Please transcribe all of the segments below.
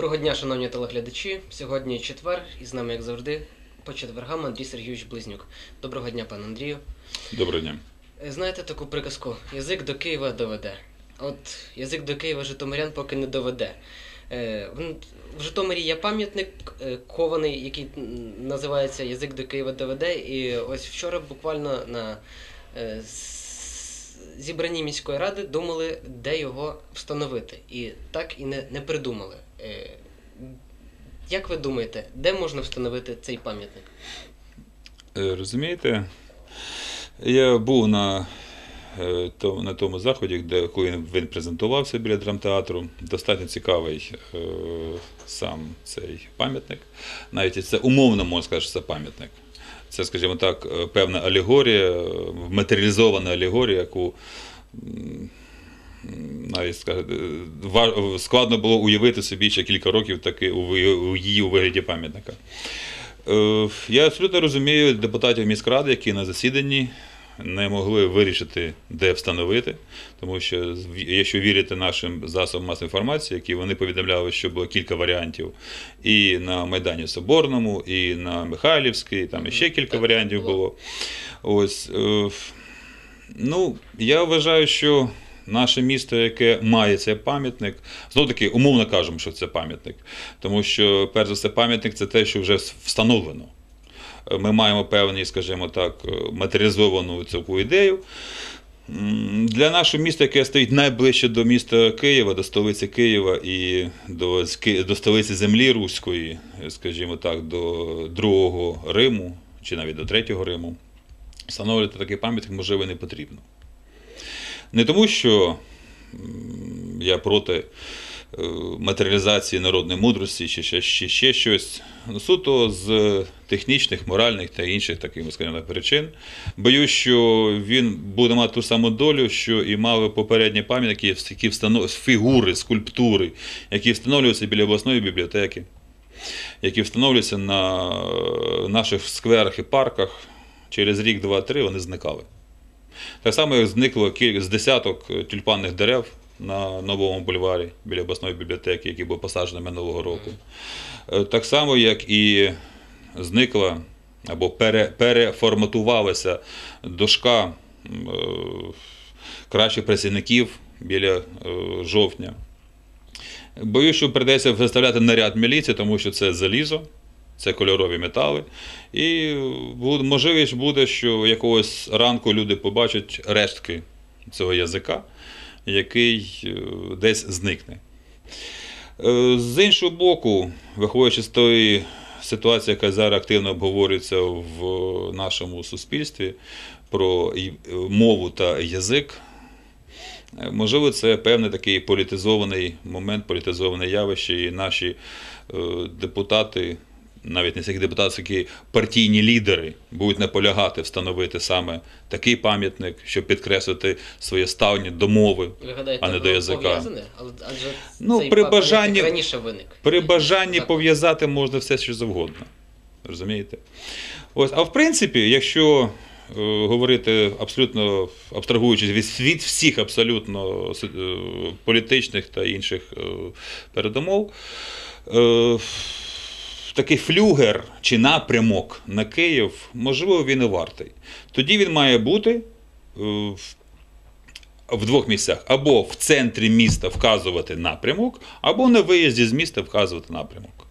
Доброго дня, шановні телеглядачі. Сьогодні четвер, і з нами, як завжди, по четвергам Андрій Сергійович Близнюк. Доброго дня, пане Андрію. Доброго дня. Е, Знаєте таку приказку? Язик до Києва доведе. От язик до Києва Житомирян поки не доведе. Е, в- Житомирі є пам'ятник е, кований, який називається Язик до Києва доведе. І ось вчора буквально на зібранні міської ради думали, де його встановити. І так і не, не придумали. Як ви думаєте, де можна встановити цей пам'ятник? Е, Розумієте, я був на, е, на тому заході, де коли він- презентувався біля драмтеатру. Достатньо цікавий е, сам цей пам'ятник. Навіть це умовно можна сказати, що це пам'ятник. Це, скажімо так, е, певна алегорія, матеріалізована алегорія, яку навіть складно було уявити собі ще кілька років таки у її у вигляді пам'ятника. Е, Я абсолютно розумію депутатів міськради, які на засіданні не могли вирішити, де встановити, тому що якщо вірити нашим засобам масової інформації, які вони повідомляли, що було кілька варіантів і на Майдані Соборному, і на Михайлівській, там ще кілька варіантів було. було. Ось, е, ну, я вважаю, що наше місто, яке має цей пам'ятник, знову таки, умовно кажемо, що це пам'ятник. Тому що, перш за все, пам'ятник це те, що вже встановлено. Ми маємо певні, скажімо так, е, матеріалізовану цю ідею. Для нашого міста, яке стоїть найближче до міста Києва, до столиці Києва і до, до столиці землі Руської, е, скажімо так, до Другого Риму чи навіть до Третього Риму, встановлювати такий пам'ятник можливо не потрібно. Не тому, що я проти е, матеріалізації народної мудрості чи ще, ще, ще щось. Ну, Суто з технічних, моральних та інших таких скажімо, причин. Боюсь, що він буде мати ту саму долю, що і мали попередні пам'ятники, які встанов... фігури, скульптури, які встановлюються біля обласної бібліотеки, які встановлюються на е, наших скверах і парках. Через рік, два-три вони зникали. Так само, зникло з десяток е, тюльпанних дерев на новому бульварі біля обласної бібліотеки, який був посаджений минулого року. Е, Так само, як і зникла або пере, переформатувалася дошка е, кращих працівників біля жовтня. Боюсь, що прийдеться виставляти наряд міліції, тому що це залізо, це кольорові метали. І можливість буде, що якогось ранку люди побачать рештки цього язика, який е, десь зникне. Е, З іншого боку, виходячи з тої ситуації, яка зараз активно обговорюється в нашому суспільстві про мову та язик, е, можливо, це певний такий політизований момент, політизоване явище, і наші е, депутати, навіть не стільки депутати, скільки партійні лідери будуть наполягати встановити саме такий пам'ятник, щоб підкреслити своє ставлення до мови. А не до язика. Але адже Ну, цей при бажанні- раніше виник. При бажанні пов'язати можна все, що завгодно. Розумієте? Ось, а в принципі, якщо е, говорити абсолютно абстрагуючись від, від всіх абсолютно е, політичних та інших е, передумов, такий флюгер чи напрямок на Київ, можливо, він і вартий. Тоді він має бути е, в в двох місцях: або в центрі міста вказувати напрямок, або на виїзді з міста вказувати напрямок.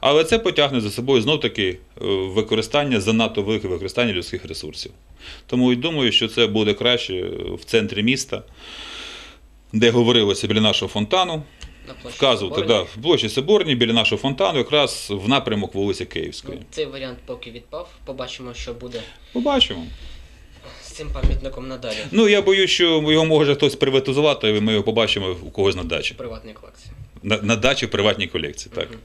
Але це потягне за собою знов таки е, використання занадто велике використання людських ресурсів. Тому і думаю, що це буде краще е, в центрі міста, де говорилося біля нашого фонтану, вказувати да, в площі Соборній біля нашого фонтану, якраз в напрямок вулиці Київської. Ну, цей варіант поки відпав. Побачимо, що буде Побачимо. з цим пам'ятником надалі. Ну я боюсь, що його може хтось приватизувати, і ми його побачимо у когось на дачі. Приватні колекції. На, на дачі в приватній колекції. Так. Мгм.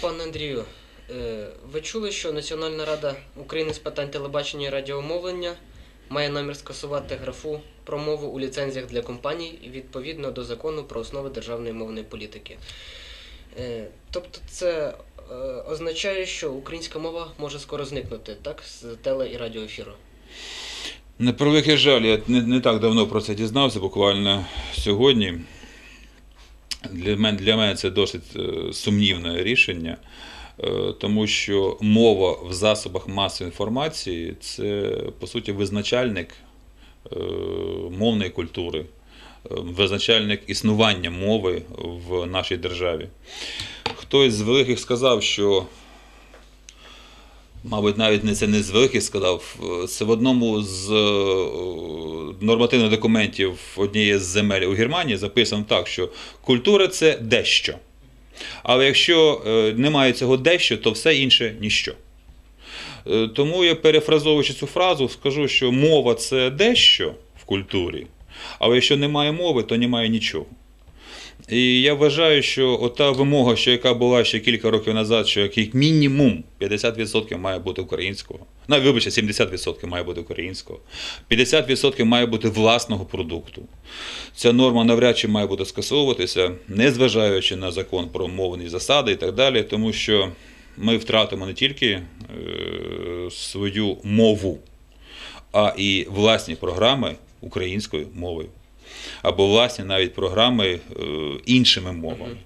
Пане Андрію, е, ви чули, що Національна рада України з питань телебачення і радіомовлення має намір скасувати графу про мову у ліцензіях для компаній відповідно до закону про основи державної мовної політики. Е, Тобто це е, означає, що українська мова може скоро зникнути, так, з теле і радіоефіру. На превеликий жаль, я не, не так давно про це дізнався, буквально сьогодні. Для мене, для мене це досить е, сумнівне рішення, тому що мова в засобах масової інформації це, по суті, визначальник е, мовної культури, е, визначальник існування мови в нашій державі. Хтось з великих сказав, що Мабуть, навіть не це не з великих сказав. Це в одному з е, нормативних документів однієї з земель у Германії записано так, що культура це дещо. Але якщо е, немає цього дещо, то все інше ніщо. Е, Тому я перефразовуючи цю фразу, скажу, що мова це дещо в культурі, але якщо немає мови, то немає нічого. І я вважаю, що ота вимога, що яка була ще кілька років назад, що як мінімум 50% має бути українського. Ну, вибачте, 70% має бути українського, 50% має бути власного продукту. Ця норма навряд чи має бути скасовуватися, незважаючи на закон про мовні засади і так далі, тому що ми втратимо не тільки е, свою мову, а і власні програми українською мовою або власні навіть програми е, іншими мовами.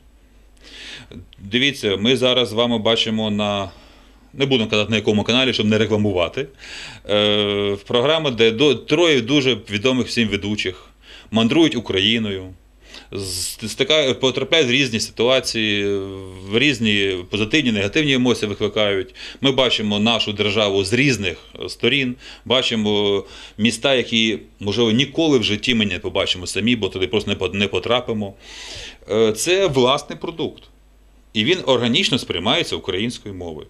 Дивіться, ми зараз з вами бачимо на. Не будемо казати на якому каналі, щоб не рекламувати. Е, програма, де до, троє дуже відомих всім ведучих мандрують Україною, стикають, потрапляють в різні ситуації, в різні позитивні, негативні емоції викликають. Ми бачимо нашу державу з різних сторін, бачимо міста, які, можливо, ніколи в житті ми не побачимо самі, бо туди просто не потрапимо. Е, Це власний продукт. І він органічно сприймається українською мовою.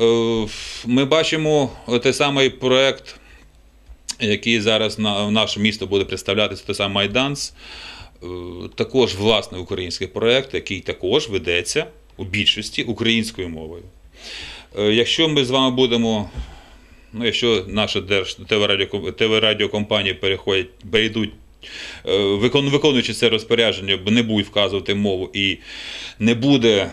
Е, Ми бачимо той самий проект, який зараз на, наше місто буде представлятися, той самий Майданс. Е, Також власний український проект, який також ведеться у більшості українською мовою. Е, Якщо ми з вами будемо, ну якщо наші ТВ-радіокомпанії переходять, перейдуть, е, виконуючи це розпорядження, не будуть вказувати мову і не буде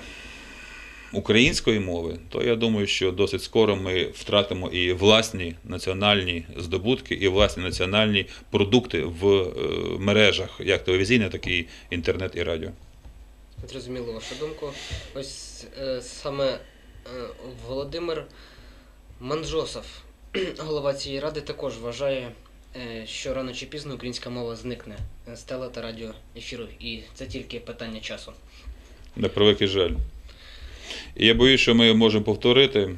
української мови, то я думаю, що досить скоро ми втратимо і власні національні здобутки, і власні національні продукти в е, мережах, як телевізійне, так і інтернет і радіо. Зрозуміло вашу думку. Ось е, саме е, Володимир Манджосов, голова цієї ради, також вважає, що рано чи пізно українська мова зникне з теле та радіоефіру, і це тільки питання часу. На превеликий жаль. І я боюсь, що ми можемо повторити е,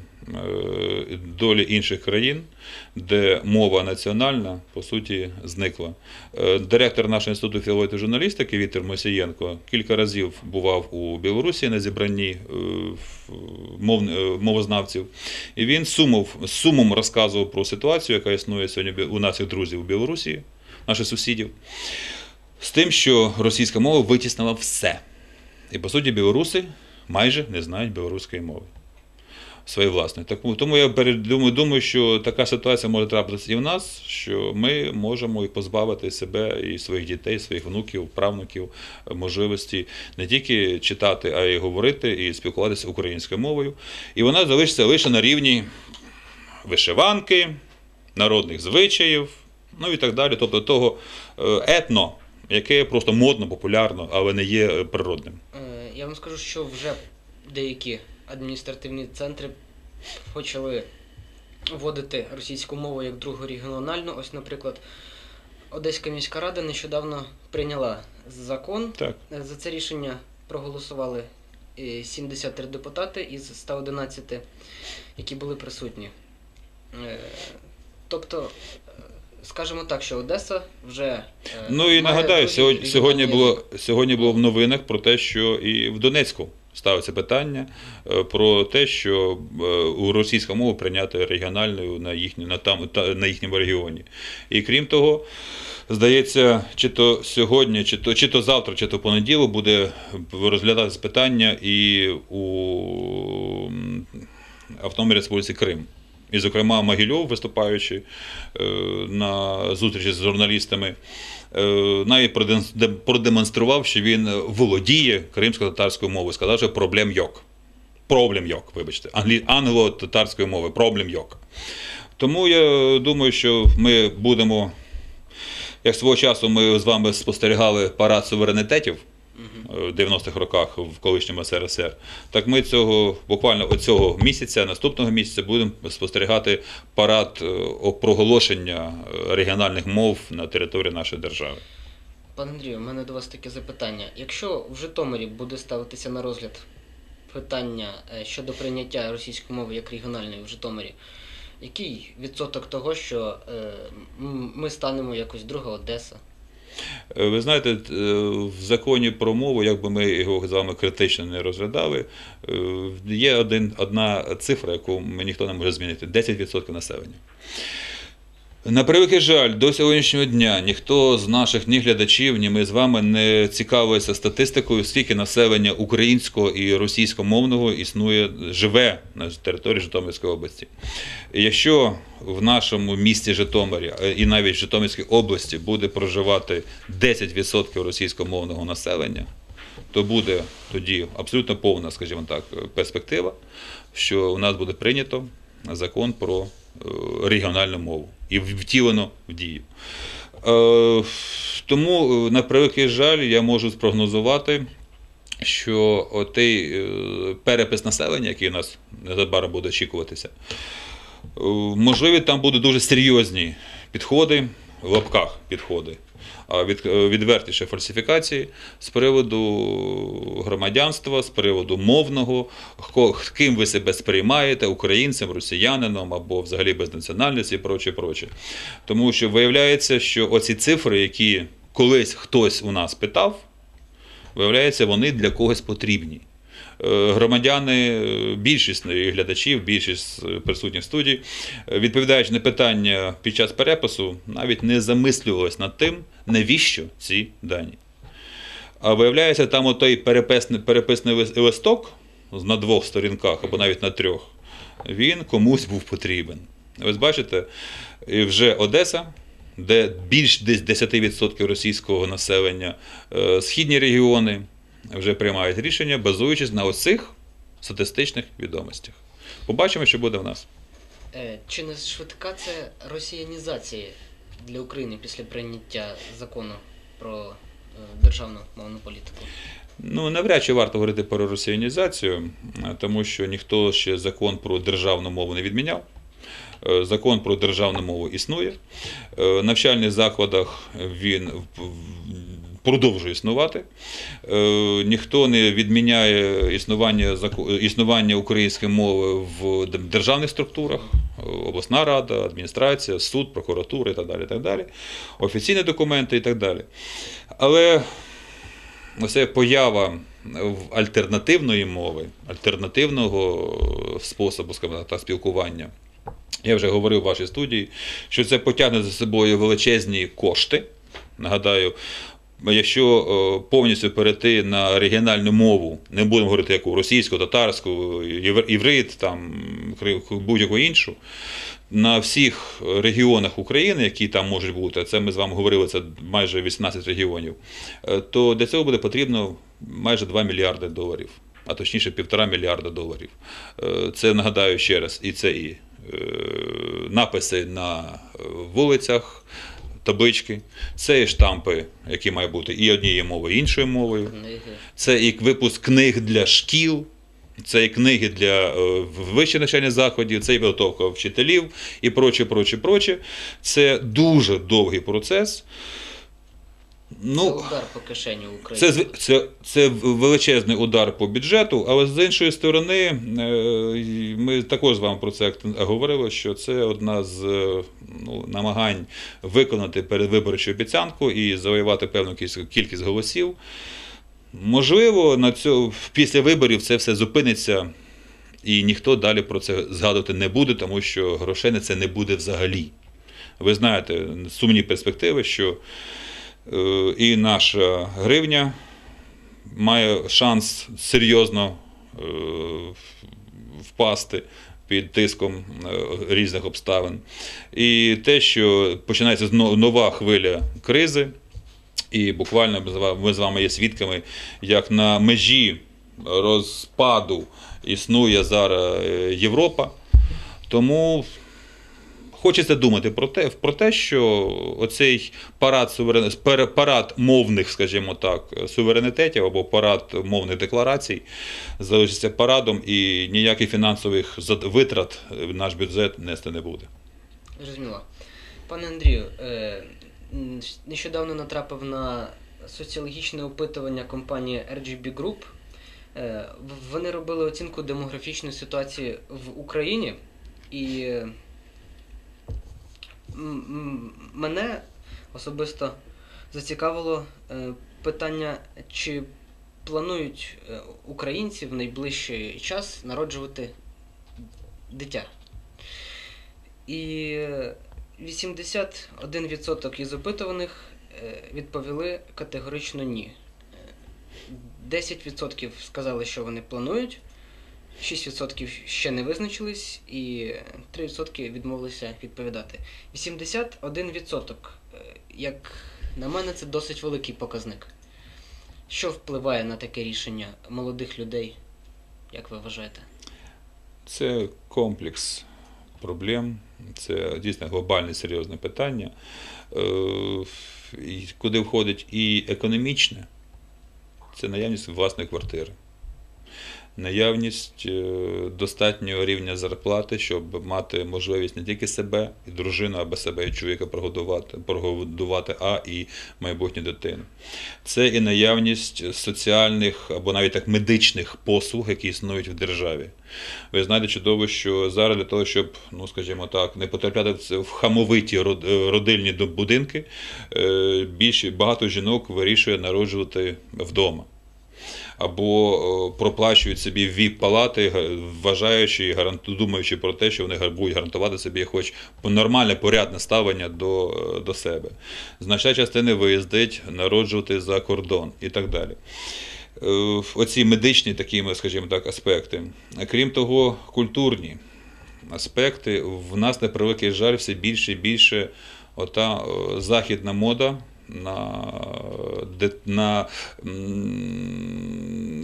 долі інших країн, де мова національна, по суті, зникла. Е, Директор нашого інституту філології та журналістики Віктор Мосієнко кілька разів бував у Білорусі на зібранні е, мовознавців. І він сумов, сумом розказував про ситуацію, яка існує сьогодні у наших друзів у Білорусі, наших сусідів, з тим, що російська мова витіснила все. І по суті, білоруси майже не знають білоруської мови. Своєї власної. Тому, я думаю, думаю, що така ситуація може трапитися і в нас, що ми можемо і позбавити себе і своїх дітей, своїх внуків, правнуків можливості не тільки читати, а й говорити і спілкуватися українською мовою. І вона залишиться лише на рівні вишиванки, народних звичаїв, ну і так далі. Тобто того е, етно, яке просто модно, популярно, але не є природним. Е, Я вам скажу, що вже деякі адміністративні центри почали вводити російську мову як другу регіональну. Ось, наприклад, Одеська міська рада нещодавно прийняла закон. Так. Е, За це рішення проголосували е, 73 депутати із 111, які були присутні. Е, Тобто, е, скажімо так, що Одеса вже. е, Ну і нагадаю, сьогодні, сьогодні, було, сьогодні було в новинах про те, що і в Донецьку ставиться питання е, про те, що е, у російська мова прийняти регіональною на, їхню, на, там, та- на їхньому регіоні. І крім того, здається, чи то сьогодні, чи то, чи то завтра, чи то понеділок буде розглядатися питання і у м, Автономній Республіці Крим. І, зокрема, Могильов, виступаючи е, на зустрічі з журналістами, е, навіть продемонстрував, що він володіє кримсько-татарською мовою. Сказав, що проблем йок. Проблем йок, вибачте, англо-татарської мови, проблем йок. Тому я думаю, що ми будемо, як свого часу ми з вами спостерігали парад суверенітетів в 90-х роках в колишньому СРСР. Так ми цього буквально оцього місяця, наступного місяця, будемо спостерігати парад е, проголошення е, регіональних мов на території нашої держави. Пане Андрію, у мене до вас таке запитання. Якщо в Житомирі буде ставитися на розгляд питання е, щодо прийняття російської мови як регіональної в Житомирі, який відсоток того, що е, ми станемо якось друга Одеса? Е, Ви знаєте, е, в законі про мову, як би ми його з вами критично не розглядали, е, є один, одна цифра, яку ніхто не може змінити: 10% населення. На превеликий жаль, до сьогоднішнього дня ніхто з наших ні глядачів, ні ми з вами не цікавиться статистикою, скільки населення українського і російськомовного існує, живе на території Житомирської області. Якщо в нашому місті Житомирі е, і навіть в Житомирській області буде проживати 10% російськомовного населення, то буде тоді абсолютно повна, скажімо так, перспектива, що у нас буде прийнято закон про регіональну мову і втілено в дію. Е, Тому, е, на превеликий жаль, я можу спрогнозувати, що е, перепис населення, який у нас незабаром буде очікуватися, е, можливі там будуть дуже серйозні підходи, в лапках підходи, е, відвертіше фальсифікації з приводу громадянства, з приводу мовного, ким ви себе сприймаєте, українцем, росіянином або взагалі без національності і проче, проче. Тому що виявляється, що оці цифри, які колись хтось у нас питав, виявляється, вони для когось потрібні. Е, Громадяни, е, більшість глядачів, більшість е, присутніх е, відповідаючи на питання під час перепису, навіть не замислювалися над тим, навіщо ці дані. А виявляється, там отой переписний, переписний листок на двох сторінках або навіть на трьох, він комусь був потрібен. Ось бачите, вже Одеса, де більш десь 10% російського населення, східні регіони вже приймають рішення, базуючись на оцих статистичних відомостях. Побачимо, що буде в нас. Е, Чи не швидка це росіянізація для України після прийняття закону про е, державну мовну політику? Ну, навряд чи варто говорити про росіянізацію, е, тому що ніхто ще закон про державну мову не відміняв. Закон про державну мову існує. В навчальних закладах він продовжує існувати. Е, Ніхто не відміняє існування, існування української мови в державних структурах, обласна рада, адміністрація, суд, прокуратура і так далі. Так далі. Офіційні документи і так далі. Але Оце поява альтернативної мови, альтернативного способу, скажімо так, спілкування. Я вже говорив в вашій студії, що це потягне за собою величезні кошти. Нагадаю, якщо е, повністю перейти на регіональну мову, не будемо говорити яку російську, татарську, іврит, там будь-яку іншу, на всіх регіонах України, які там можуть бути, а це ми з вами говорили, це майже 18 регіонів, е, то для цього буде потрібно майже 2 мільярди доларів, а точніше півтора мільярда доларів. Е, Це нагадаю ще раз, і це і написи на вулицях, таблички, це і штампи, які мають бути і однією мовою, і іншою мовою. Це і випуск книг для шкіл, це і книги для е, вищих навчальних заходів, це і підготовка вчителів і проче, проче, проче. Це дуже довгий процес. Це Ну, удар по кишені України. це, це, це величезний удар по бюджету, але з іншої сторони, е, ми також з вами про це говорили, що це одна з е, ну, намагань виконати передвиборчу обіцянку і завоювати певну кількість- голосів. Можливо, на цьо, після виборів це все зупиниться, і ніхто далі про це згадувати не буде, тому що грошей на це не буде взагалі. Ви знаєте, сумні перспективи, що і наша гривня має шанс серйозно е, впасти під тиском е, різних обставин. І те, що починається нова хвиля кризи, і буквально ми з ва- ми з вами є свідками, як на межі розпаду існує зараз е, Європа. Тому хочеться думати про те, про те, що оцей парад суверен... парад мовних, скажімо так, суверенітетів або парад мовних декларацій залишиться парадом і ніяких фінансових витрат наш бюджет нести не буде. Зрозуміло. Пане Андрію, е, нещодавно натрапив на соціологічне опитування компанії RGB Group. Е, Вони робили оцінку демографічної ситуації в Україні, і мене особисто зацікавило е, питання, чи планують е, українці в найближчий час народжувати дитя. І е, 81% із опитуваних е, відповіли категорично ні. Е, 10% сказали, що вони планують, 6% ще не визначились, і 3% відмовилися відповідати. 81%, е, як на мене, це досить великий показник. Що впливає на таке рішення молодих людей, як ви вважаєте? Це комплекс проблем, це дійсно глобальне серйозне питання, е, куди входить і економічне, це наявність власної квартири. Наявність е, достатнього рівня зарплати, щоб мати можливість не тільки себе і дружину або себе і чоловіка прогодувати, прогодувати, а і майбутню дитину. Це і наявність соціальних або навіть так медичних послуг, які існують в державі. Ви знаєте чудово, що зараз для того, щоб, ну скажімо так, не потрапляти в хамовиті род- родильні будинки, е, більше багато жінок вирішує народжувати вдома. Або е, проплачують собі віп палати, вважаючи і думаючи про те, що вони будуть гарантувати собі хоч нормальне порядне ставлення до, е, до себе. Значна частина виїздить народжувати за кордон і так далі. Е, Оці медичні такі, скажімо так, аспекти. Крім того, культурні аспекти. В нас, на превеликий жаль, все більше і більше ота західна мода на, на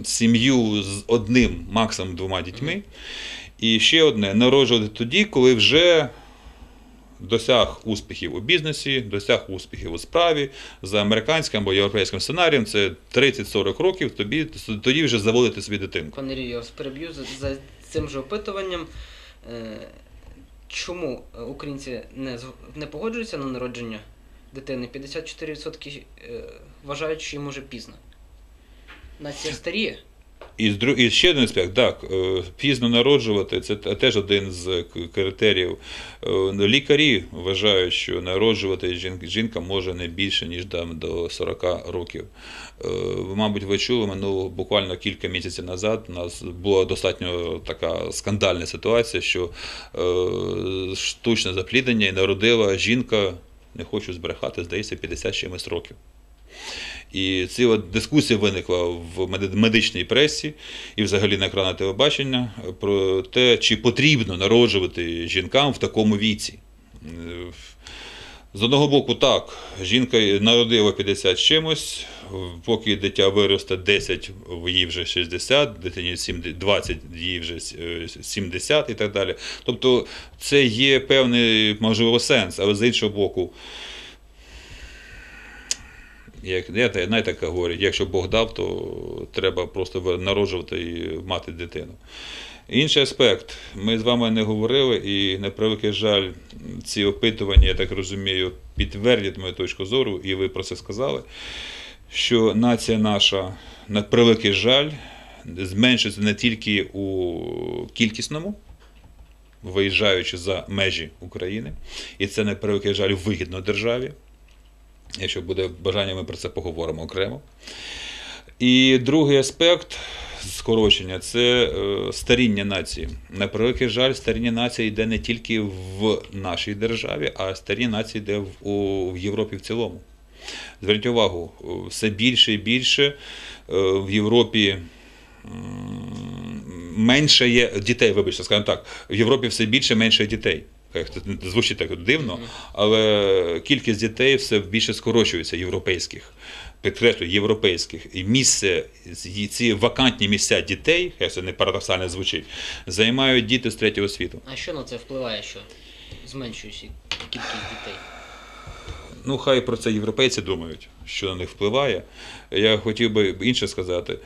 сім'ю з одним, максимум двома дітьми. І ще одне народжувати тоді, коли вже досяг успіхів у бізнесі, досяг успіхів у справі за американським або європейським сценарієм, це 30-40 років, тобі, тоді вже заводити собі дитинку. Пане Рію, я вас переб'ю за, цим же опитуванням. Е, чому українці не, не погоджуються на народження дитини? 54% е, вважають, що їм уже пізно. Нація старіє. І, і ще один аспект, так, е, пізно народжувати це теж один з критеріїв. Е, Лікарі вважають, що народжувати жінка може не більше, ніж там, до 40 років. Мабуть, ви чули, минуло буквально кілька місяців назад у нас була достатньо така скандальна ситуація, що штучне запліднення і народила жінка, не хочу збрехати, здається, 50 чимось років. І ціла дискусія виникла в медичній пресі і взагалі на екранах телебачення про те, чи потрібно народжувати жінкам в такому віці. Е, З одного боку, так, жінка народила 50 з чимось, поки дитя виросте 10, їй вже 60, дитині 20, їй вже е, 70 і так далі. Тобто це є певний, можливо, сенс, але з іншого боку, як я, знаєте, говорять, якщо Бог дав, то треба просто народжувати і мати дитину. Інший аспект, ми з вами не говорили, і на превеликий жаль, ці опитування, я так розумію, підтвердять мою точку зору, і ви про це сказали, що нація наша, на превеликий жаль, зменшиться не тільки у кількісному, виїжджаючи за межі України, і це на превеликий жаль вигідно державі. Якщо буде бажання, ми про це поговоримо окремо. І другий аспект скорочення це е, старіння нації. На превеликий жаль, старіння нації йде не тільки в нашій державі, а старіння нації йде в, у, в Європі в цілому. Зверніть увагу, все більше і більше е, в Європі. Менше є дітей, вибачте, скажімо так, в Європі все більше менше дітей. Звучить так дивно, але кількість дітей все більше скорочується європейських. Підкреслюю, європейських. І місце, ці- ці вакантні місця дітей, як це не парадоксально звучить, займають діти з третього світу. А що на це впливає? Що? зменшуючи кількість дітей? Ну, хай про це європейці думають, що на них впливає. Я хотів би інше сказати.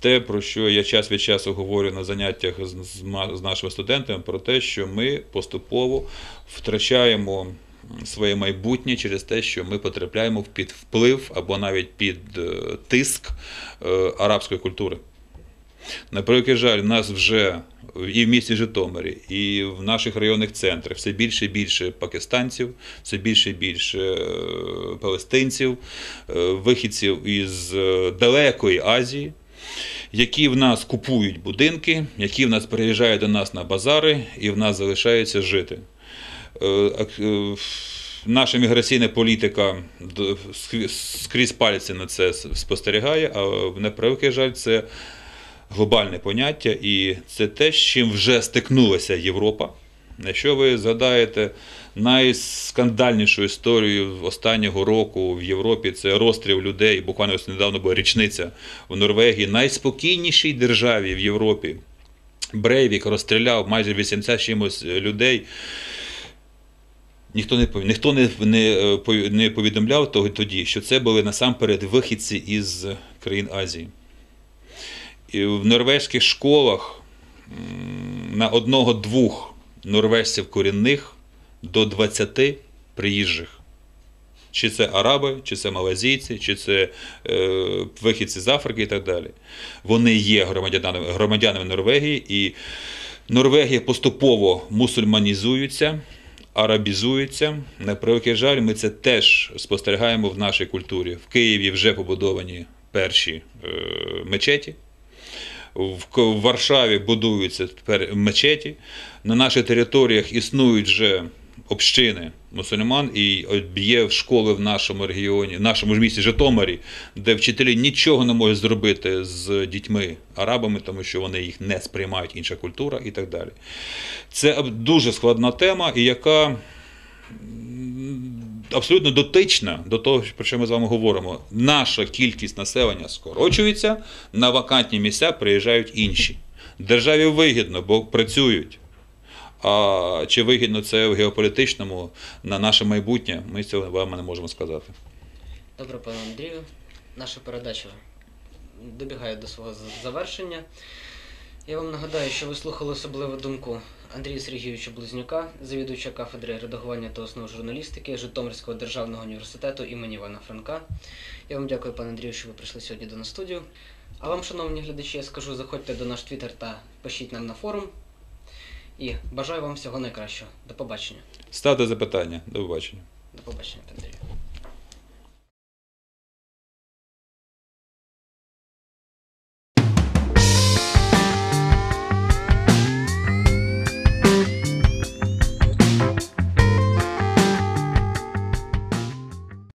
Те, про що я час від часу говорю на заняттях з, з ма- з нашими студентами, про те, що ми поступово втрачаємо своє майбутнє через те, що ми потрапляємо під вплив або навіть під е, тиск е, арабської культури. На превеликий жаль, нас вже і в місті Житомирі, і в наших районних центрах все більше і більше пакистанців, все більше і більше е, палестинців, вихідців із далекої Азії, які в нас купують будинки, які в нас приїжджають до нас на базари і в нас залишаються жити. Е, е, Наша міграційна політика скрізь пальці на це спостерігає, а на превеликий жаль, це глобальне поняття, і це те, з чим вже стикнулася Європа. Якщо ви згадаєте найскандальнішу історію останнього року в Європі, це розстріл людей, буквально ось недавно була річниця в Норвегії, найспокійнішій державі в Європі. Брейвік розстріляв майже 80 чимось людей. Ніхто не ніхто не, не, е, не повідомляв тоді, що це були насамперед вихідці із країн Азії. І в норвезьких школах на одного-двох норвежців корінних до 20 приїжджих. Чи це араби, чи це малазійці, чи це е, вихідці з Африки і так далі. Вони є громадянами, громадянами Норвегії, і Норвегія поступово мусульманізується, арабізується. На превеликий жаль, ми це теж спостерігаємо в нашій культурі. В Києві вже побудовані перші е, мечеті. В Варшаві будуються тепер мечеті. На наших територіях існують вже общини мусульман, і от є школи в нашому регіоні, в нашому ж місті Житомирі, де вчителі нічого не можуть зробити з дітьми арабами, тому що вони їх не сприймають, інша культура і так далі. Це дуже складна тема, і яка абсолютно дотична до того, про що ми з вами говоримо. Наша кількість населення скорочується, на вакантні місця приїжджають інші. Державі вигідно, бо працюють. А чи вигідно це в геополітичному на наше майбутнє, ми цього вам не можемо сказати. Добре, пане Андрію, наша передача добігає до свого завершення. Я вам нагадаю, що ви слухали особливу думку Андрія Сергійовича Близнюка, завідувача кафедри редагування та основ журналістики Житомирського державного університету імені Івана Франка. Я вам дякую, пане Андрію, що ви прийшли сьогодні до нас студію. А вам, шановні глядачі, я скажу, заходьте до наш твіттер та пишіть нам на форум. І бажаю вам всього найкращого. До побачення. Ставте запитання. До побачення. До побачення, Андрію.